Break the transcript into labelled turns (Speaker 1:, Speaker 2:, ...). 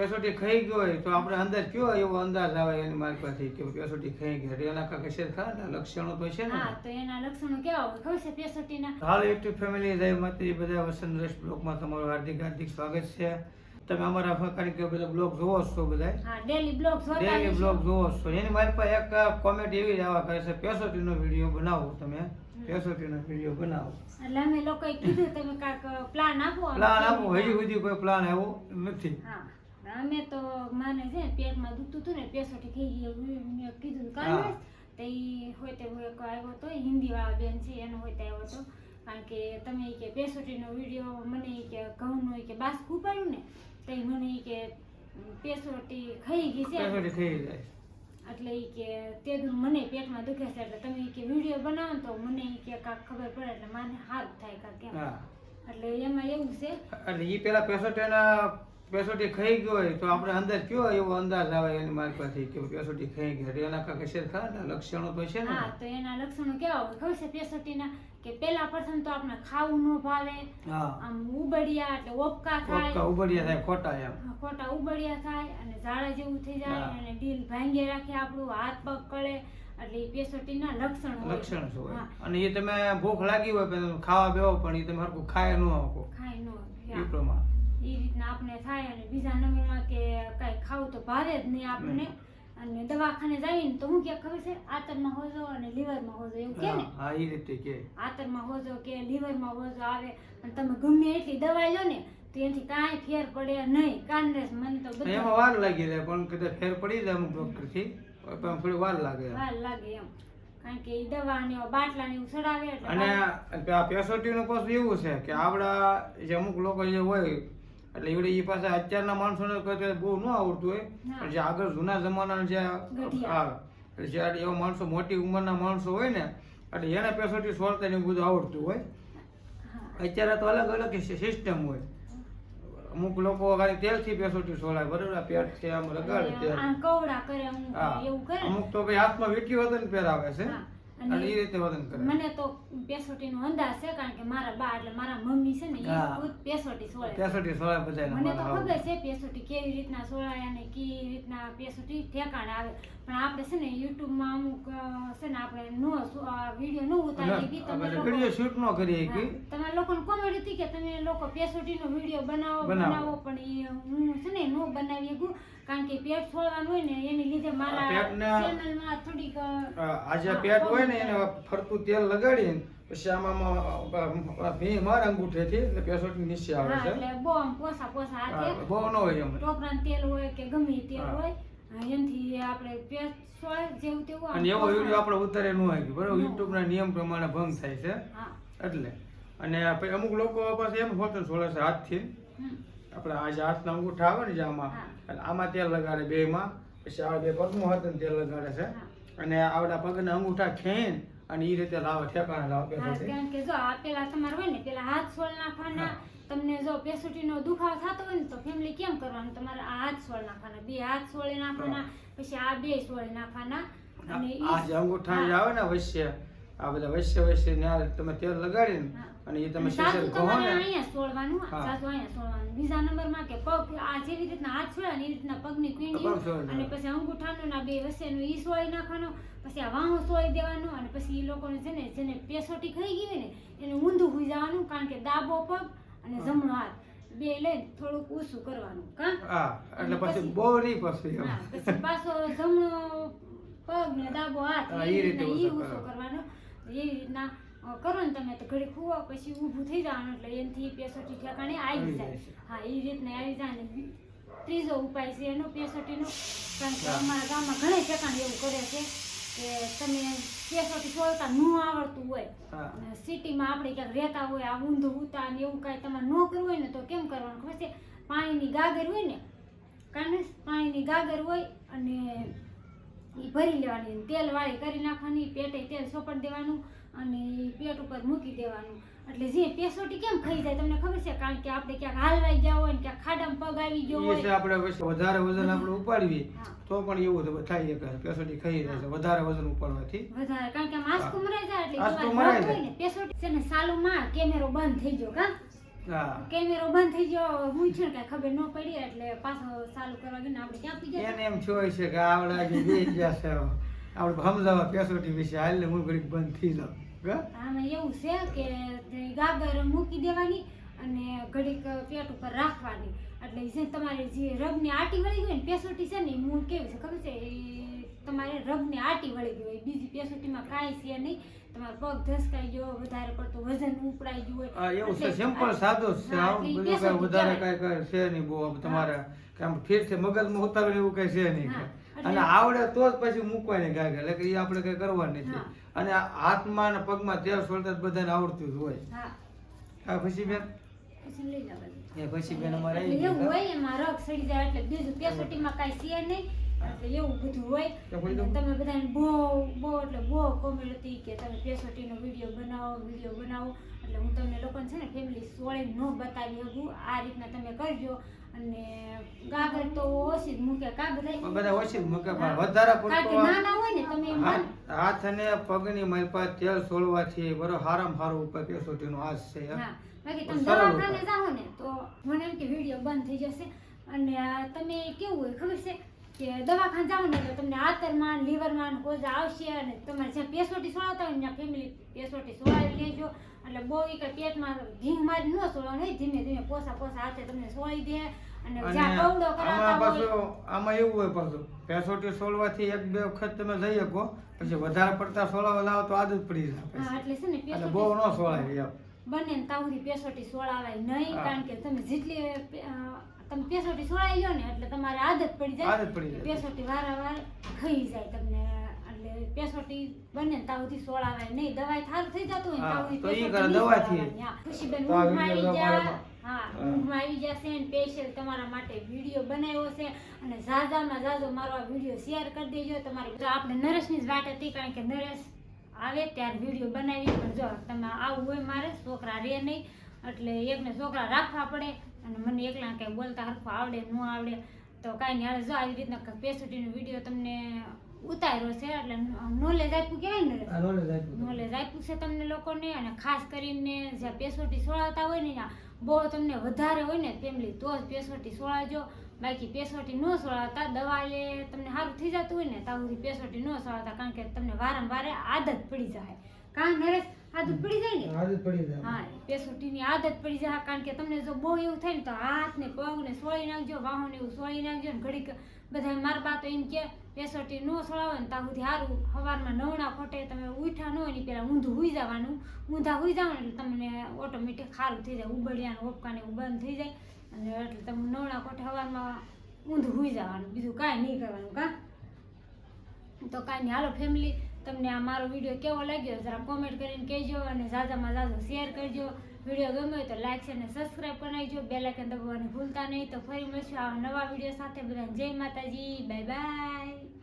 Speaker 1: પેસોટી ખાઈ ગયો હોય તો આપણે અંદર કયો એવો અંદાજ આવે એની મારી પાસે કે પેસોટી ખાઈ ગઈ એના કાંઈ કશે ખરા ને? લક્ષણો તો છે ને?
Speaker 2: હા તો એના લક્ષણો કેવા હોય? ખબર છે પેસોટીના?
Speaker 1: હાલ એક્ટિવ ફેમિલી જય માતાજી બધા વસંત રસ બ્લોકમાં તમારું હાર્દિક હાર્દિક સ્વાગત છે. તમે અમારા ફકારી કે બધા બ્લોગ જોવો છો બધા
Speaker 2: હા ડેલી બ્લોગ જોતા
Speaker 1: ડેલી બ્લોગ જોવો છો. એની મારી પાસે એક કોમેન્ટ એવી જ આવા કરે છે પેસોટીનો વીડિયો બનાવો તમે. પેસોટીનો વીડિયો બનાવો.
Speaker 2: એટલે અમે લોકોએ કીધું તમે કાંઈક પ્લાન આપો?
Speaker 1: પ્લાન આપો. હજી સુધી કોઈ પ્લાન આવ્યો નથી.
Speaker 2: હા. અમે તો માને છે પેટમાં દુખતું હતું ને પેસોટી થઈ ગઈ મેં કીધું
Speaker 1: હા.
Speaker 2: કાલે તો એ હોય તે હોય એક આવ્યો તો હિન્દી વાળા બેન છે એનો હોય તે આવ્યો તો. કારણ કે તમે કે પેસોટીનો વીડિયો મને કે ઘઉંનો કે બાસકું ઉપાડ્યું ને તો મને કે પેસોટી ખાઈ ગઈ છે.
Speaker 1: જાય.
Speaker 2: એટલે એ કે તે મને પેટમાં દુખે છે એટલે તમે કે વીડિયો બનાવો તો મને કે કાંક ખબર પડે એટલે મને હાથ થાય કાંક એમ. એટલે એમાં એવું છે.
Speaker 1: એટલે એ પેલા પેસોટીના પેસોટી ખાઈ ગયો હોય તો આપણે અંદર કયો એવો અંદાજ આવે એની મારી પાસે કે પેસોટી ખાઈ ગઈ એટલે એના કાંઈ કશે ખરા ને? લક્ષણો તો છે ને?
Speaker 2: હા તો એના લક્ષણો કેવા હોય? ખબર છે પેસોટીના કે પેલા પ્રથમ તો આપણે ખાવું ન ભાવે આમ ઉબડિયા એટલે ઓપકા થાય.
Speaker 1: ઓપકા ઉબડિયા થાય ખોટા એમ.
Speaker 2: ખોટા ઉબડિયા થાય અને ઝાડા જેવું થઈ જાય અને ડીલ ભાંગી રાખે આપણું હાથ પગ કળે એટલે પેસોટીના લક્ષણ
Speaker 1: લક્ષણ હોય? અને એ તમે ભૂખ લાગી હોય ખાવા બેવો પણ એ તમે હરખું ખાય ન
Speaker 2: ખાય ન
Speaker 1: એ પ્રમાણે.
Speaker 2: એ રીતના આપણે થાય અને બીજા નંબરમાં કે કાંઈ ખાવું તો ભાવે જ નહીં આપણને. અને દવાખાને જઈને તો હું કે ખબર છે આતરમાં હોજો અને લીવરમાં હોજો એવું કે ને?
Speaker 1: હા એ રીતે કે.
Speaker 2: આતરમાં હોજો કે લીવરમાં હોજો આવે. અને તમે ગમે એટલી દવા લો ને તો એનાથી કાંઈ ફેર પડે નહીં. કાંડે મને તો
Speaker 1: એમાં વાર લાગી જાય પણ કદાચ ફેર પડી જાય અમુક ડોક્ટરથી પણ થોડી વાર લાગે.
Speaker 2: વાર લાગે એમ. કારણ કે દવા ને બાટલા ને ચડાવે
Speaker 1: અને આ પેસોટીનું પાછું એવું છે કે આપડા જે અમુક લોકો જે હોય એટલે એવડે એ પાસે અત્યારના માણસોને કોઈ બહુ ન આવડતું હોય. પણ જે આગળ જૂના જમાનાના જે જ્યારે એવા માણસો મોટી ઉંમરના માણસો હોય ને એટલે એને પેસોટી સોળતા ને એવું બધું આવડતું હોય. અત્યારે તો અલગ અલગ સિસ્ટમ હોય. અમુક લોકો ખાલી તેલથી પેસોટી સોળાય બરોબર? આ પેટ છે આમ લગાડે તેલ.
Speaker 2: કવડા કરે અમુક ને.
Speaker 1: તો ભાઈ હાથમાં વીંટી વતન પહેરાવે છે. અને એ રીતે વતન કરે.
Speaker 2: મને તો પેસોટી નો અંદાજ છે કારણ કે મારા બા એટલે મારા મમ્મી છે ને એ ખુદ પેસોટી સોળે.
Speaker 1: પેસોટી સોળે બધાયને
Speaker 2: મને તો ખબર છે પેસોટી કેવી રીતના સોળાય અને કેવી રીતના પેસોટી ઠેકાણે આવે. પણ આપણે છે ને યુટ્યુબમાં અમુક છે ને આપણે નો વીડિયો નો ઉતારી દી તમે લોકો
Speaker 1: વીડિયો શૂટ નો કરીએ કે?
Speaker 2: તમે લોકોને કોમેડી હતી કે તમે લોકો પેસોટીનો વીડિયો બનાવો
Speaker 1: બનાવો.
Speaker 2: પણ એ હું છે ને નો બનાવી ગયું કારણ કે પેટ છોડવાનું હોય ને એની લીધે મારા
Speaker 1: ચેનલ
Speaker 2: ચેનલમાં થોડીક
Speaker 1: આજે પેટ હોય ને એને ફરતું તેલ લગાડીને પછી આમાં ભી માર અંગૂઠેથી એટલે પેસોટી નીચે આવે છે.
Speaker 2: એટલે બહુ પોસા પોસા હાથે
Speaker 1: બહુ ન હોય એમ.
Speaker 2: ટોપરાનું તેલ હોય કે ગમે તેલ હોય એનાથી આપણે પેટ જેવું તેવું
Speaker 1: અને એવો વીડિયો આપણે ઉતારે ન હોય બરોબર યુટ્યુબના નિયમ પ્રમાણે ભંગ થાય છે. એટલે. અને અમુક લોકો પાસે એમ હોતું સોળે છે હાથથી. આપણે આ જે હાથના અંગૂઠા આવે ને જે આમાં આમાં તેલ લગાડે બેમાં પછી આ બે પગનું હાથ તેલ લગાડે છે. અને આવડા પગના અંગૂઠા ખેન અને એ રીતે લાવો ઠેકાણે લાવો
Speaker 2: કારણ કે જો આ પેલા તમારે હોય ને પેલા હાથ સોળ નાખવાના. તમને જો પેસોટીનો દુખાવો થતો હોય ને તો ફેમિલી કેમ કરવાનું? તમારે આ હાથ સોળ નાખવાના બે હાથ સોળે નાખવાના પછી આ બે સોળે નાખવાના અને
Speaker 1: આ જે અંગૂઠા આવે ને વચ્ચે આ બધા વૈશ્ય વૈશ્ય ન્યા તમે તેલ લગાડીને અને એ તમે શેષર કહો ને
Speaker 2: અહીંયા સોળવાનું સાસુ અહીંયા સોળવાનું. બીજા નંબરમાં કે પગ આ જેવી રીતના હાથ છોડે ને એ રીતના પગની પીંડી અને પછી અંગૂઠાનો ના બે વચ્ચેનું ઈ સોળી નાખવાનો પછી આ વાહો સોળી દેવાનો અને પછી એ લોકોને છે ને જેને પેસોટી ખાઈ ગઈ હોય ને એને ઊંધું હોઈ જવાનું કારણ કે દાબો પગ અને જમણો હાથ. બે લઈને થોડુંક ઊંચું કરવાનું કા?
Speaker 1: હા એટલે પછી બહુ નહીં પછી
Speaker 2: પછી પાછો જમણો પગ ને ડાબો હાથ એ
Speaker 1: રીતે ઊંચો કરવાનો.
Speaker 2: એવી રીતના કરો ને તમે તો ઘડી ખુવા પછી ઊભું થઈ જવાનું એટલે એનથી પેસોટી ઠેકાણે આવી જાય. હા એ રીતના આવી જાય ને ત્રીજો ઉપાય છે એનો પેસોટીનો. કારણ કે અમારા ગામમાં ઘણા ઠેકાણે એવું કરે છે કે તમે પેસોટી છોડતા ન આવડતું હોય. સિટીમાં આપણે ક્યાંક રહેતા હોય આ ઊંધું ઉતા ને એવું કાંઈ તમારે ન કરવું હોય ને તો કેમ કરવાનું? ખબર છે? પાણીની ગાગર હોય ને કારણ પાણીની ગાગર હોય અને એ ભરી લેવાની તેલ વાળી કરી નાખવાની પેટે તેલ સોપડ દેવાનું અને પેટ ઉપર મૂકી દેવાનું. એટલે જે પેસોટી કેમ ખાઈ જાય તમને ખબર છે? કારણ કે આપણે ક્યાંક હાલવાઈ ગયા હોય ને ક્યાંક ખાડામાં પગ આવી ગયો હોય.
Speaker 1: આપણે વધારે વજન આપણે ઉપાડવી. તો પણ એવું થાય કે પેસોટી ખાઈ જાય છે વધારે વજન ઉપાડવાથી.
Speaker 2: વધારે કારણ કે માસ્ક. મરાઈ જાય એટલે પેસોટી છે ને સાલુમાં કેમેરો બંધ થઈ ગયો કા? કેમેરો બંધ થઈ ગયો હું છે કે ખબર ન પડી એટલે પાછો ચાલુ કરવા ગયો ને આપણે ક્યાં પી ગયા
Speaker 1: એને એમ જોઈ છે કે આવડા જે બે ગયા છે. આપણે સમજાવવા પેસોટી વિશે હાલ હું ઘડીક બંધ થઈ જાઉં.
Speaker 2: આમાં એવું છે કે ગાગર મૂકી દેવાની અને ઘડીક પેટ ઉપર રાખવાની. એટલે જે તમારે જે રગની આટી વળી ગઈ ને પેસોટી છે ને મૂળ કેવી છે ખબર છે? એ તમારે રગની આટી વળી ગઈ હોય. બીજી પેસોટીમાં કાંઈ છે નહીં. તમારો પગ ધસકાઈ ગયો વધારે પડતું વજન ઉપડાઈ ગયું હોય.
Speaker 1: એવું છે. સિમ્પલ સાદો છે. આવું બધું કઈ વધારે કઈ કઈ છે નહીં બહુ તમારે કે આમ ફીરથી મગજમાં ઉતારે એવું કઈ છે નહીં અને આવડે તો જ પછી મૂકવાની ગાય એટલે કે એ આપણે કઈ કરવાનું નથી. અને હાથમાં અને પગમાં તેલ સોલતા બધાને આવડતું જ હોય.
Speaker 2: હા.
Speaker 1: ખુશી પછી બેન? એ પછી બેન અમારે
Speaker 2: એવું હોય એમાં રગ સડી જાય એટલે બીજું પેસોટીમાં કાંઈ છે નહીં. એટલે એવું બધું હોય. તમે બધાને બહુ બહુ એટલે બહુ કોમેન્ટ હતી કે તમે પેસોટીનો વીડિયો બનાવો વીડિયો બનાવો. એટલે હું તમને લોકોને છે ને ફેમિલી સોળે ન બતાવી શકું. આ રીતના તમે કરજો. અને કાગળ તો ઓછી જ મૂકે કા બધા?
Speaker 1: બધા ઓછી જ મૂકે પણ વધારે
Speaker 2: કારણ નાના હોય ને તમે
Speaker 1: હાથ અને પગની માલપા તેલ સોલવાથી બરો હારામ હારો ઉપર પેસોટીનો હાથ છે
Speaker 2: હા. બાકી તમે દવાખાને જાઓ ને તો મને એમ કે વીડિયો બંધ થઈ જશે. અને તમે કેવું હોય ખબર છે? કે દવાખાને જાઓ ને એટલે તમને આતરમાં લીવરમાં કોઝા આવશે અને તમારે જ્યાં પેસોટી સોળાતા હોય ત્યાં ફેમિલી પેસોટી સોળાવી લેજો એટલે બહુ કઈ પેટમાં ઘીંગ મારી ન સોળો નહીં ધીમે ધીમે પોસા પોસા હાથે તમને સોળી દે અને
Speaker 1: અને
Speaker 2: જ્યાં કવડો કરાવતા હોય
Speaker 1: આમાં એવું હોય પાછું પેસોટી સોલવાથી એક બે વખત તમે જઈ શકો પછી વધારે પડતા સોલાવા લાવો તો આદત પડી જાય
Speaker 2: હા એટલે છે ને
Speaker 1: બહુ ન એમ.
Speaker 2: બંને તાવથી પેસોટી સોળાવાય નહીં. કારણ કે તમે જેટલી તમે પેસોટી સોળાઈ લો ને એટલે તમારે આદત પડી જાય.
Speaker 1: આદત પડી જાય.
Speaker 2: પેસોટી વારંવાર ખાઈ જાય તમને. એટલે પેસોટી બને ને તાવથી સોળાવાય નહીં. દવાઈ થાર થઈ જતું હોય તાવથી
Speaker 1: તો ઈ કરે દવાથી.
Speaker 2: ખુશીબેન
Speaker 1: તો
Speaker 2: ઊંઘમાં આવી જા હા. ઊંઘમાં આવી જશે ને સ્પેશિયલ તમારા માટે વીડિયો બનાવ્યો છે. અને ઝાઝામાં ઝાઝો મારો આ વીડિયો શેર કરી દેજો. તમારી આપણે નરેશની જ વાત હતી કારણ કે નરેશ આવે ત્યારે વીડિયો બનાવી પણ જો તમે આવું હોય મારે છોકરા રે નહીં. એટલે એકને છોકરા રાખવા પડે. અને મને એકલા કંઈ બોલતા હરખું આવડે ન આવડે તો કાંઈ નહીં. જો આવી રીતના પેસોટીનો વીડિયો તમને ઉતાર્યો છે એટલે નોલેજ આપ્યું કહેવાય ને. નોલેજ આપ્યું છે તમને લોકોને અને ખાસ કરીને જ્યાં પેસોટી સોળાતા હોય ને બહુ તમને વધારે હોય ને ફેમિલી તો જ પેસોટી સોળાજો બાકી પેસોટી ન સોળાતા દવા લે તમને સારું થઈ જતું હોય ને ત્યાં સુધી પેસોટી ન સોળાતા કારણ કે તમને વારંવાર આદત પડી જાય. કાં નરેશ આદત પડી જાય ને?
Speaker 1: આદત પડી જાય.
Speaker 2: હા પેસોટીની આદત પડી જાય કારણ કે તમને જો બહુ એવું થાય ને તો હાથ ને પગ ને સોળી નાખજો વાહન એવું સોળી નાખજો ને ઘડીક બધા મારા બા તો એમ કે પેસોટી ન સોળાવે ને ત્યાં સુધી સારું સવારમાં નવણા ખોટે તમે ઉઠા ન હોય ને પેલા ઊંધું હુઈ જવાનું. ઊંધા હુઈ જાવ એટલે તમને ઓટોમેટિક સારું થઈ જાય ઉબડિયાનું ઓપકાને એવું બંધ થઈ જાય. અને એટલે તમે નવણા ખોટે સવારમાં ઊંધું હુઈ જવાનું બીજું કાંઈ નહીં કરવાનું કાં? તો કાંઈ નહીં. હાલો ફેમિલી તમને આ મારો વીડિયો કેવો લાગ્યો જરા કોમેન્ટ કરીને કહેજો અને ઝાઝામાં ઝાઝો શેર કરજો. વીડિયો ગમ્યો હોય તો લાઈક છે અને સબસ્ક્રાઈબ કરી નાખજો બે લાઇકન દબાવવાનું ભૂલતા નહીં. તો ફરી મળશું આવા નવા વીડિયો સાથે. બધાને જય માતાજી. Bye bye